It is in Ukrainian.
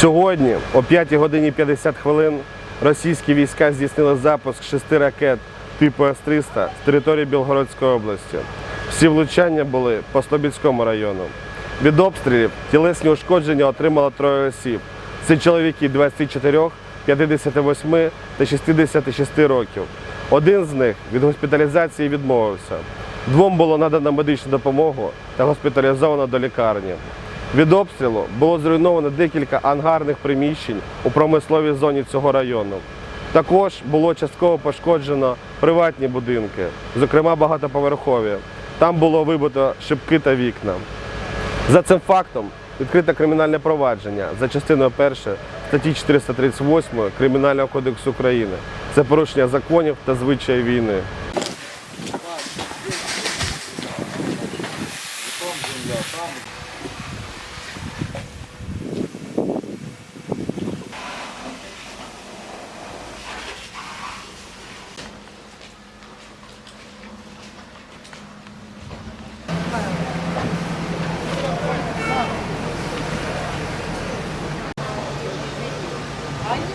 Сьогодні о 5 годині 50 хвилин російські війська здійснили запуск шести ракет типу С-300 з території Білгородської області. Всі влучання були по Слобідському району. Від обстрілів тілесні ушкодження отримало троє осіб. Це чоловіки 24, 58 та 66 років. Один з них від госпіталізації відмовився. Двом було надано медичну допомогу та госпіталізовано до лікарні. Від обстрілу було зруйновано декілька ангарних приміщень у промисловій зоні цього району. Також було частково пошкоджено приватні будинки, зокрема багатоповерхові. Там було вибито шибки та вікна. За цим фактом відкрите кримінальне провадження за частиною 1 статті 438 Кримінального кодексу України. Це порушення законів та звичаїв війни. Они вообще стоят, я не